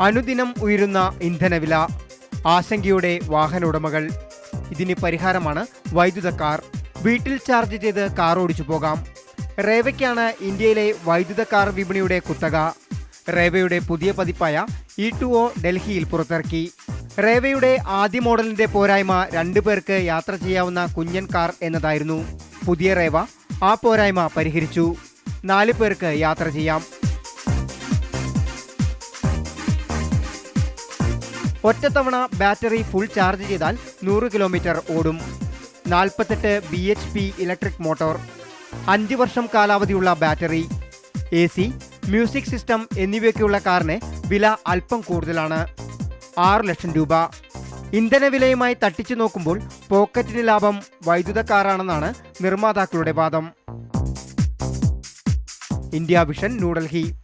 അനുദിനം ഉയരുന്ന ഇന്ധനവില ആശങ്കയുടെ വാഹന ഉടമകൾ. ഇതിന് പരിഹാരമാണ് വൈദ്യുത കാർ വീട്ടിൽ ചാർജ് ചെയ്ത് കാർ ഓടിച്ചു പോകാം. റേവയ്ക്കാണ് ഇന്ത്യയിലെ വൈദ്യുത കാർ വിപണിയുടെ കുത്തക. റേവയുടെ പുതിയ പതിപ്പായ ഇ ടു ഒ ഡൽഹിയിൽ പുറത്തിറക്കി. റേവയുടെ ആദ്യ മോഡലിന്റെ പോരായ്മ രണ്ടു പേർക്ക് യാത്ര ചെയ്യാവുന്ന കുഞ്ഞൻ കാർ എന്നതായിരുന്നു. പുതിയ റേവ ആ പോരായ്മ പരിഹരിച്ചു. നാല് പേർക്ക് യാത്ര ചെയ്യാം. ഒറ്റത്തവണ ബാറ്ററി ഫുൾ ചാർജ് ചെയ്താൽ നൂറ് കിലോമീറ്റർ ഓടും. നാൽപ്പത്തെട്ട് B H P electric motor അഞ്ച് വർഷം കാലാവധിയുള്ള battery. A C music system എന്നിവയൊക്കെയുള്ള കാറിന് വില അല്പം കൂടുതലാണ്. ആറ് ലക്ഷം രൂപ. ഇന്ധനവിലയുമായി തട്ടിച്ചു നോക്കുമ്പോൾ പോക്കറ്റിന് ലാഭം വൈദ്യുത കാറാണെന്നാണ് നിർമ്മാതാക്കളുടെ വാദം. India Vision New Delhi.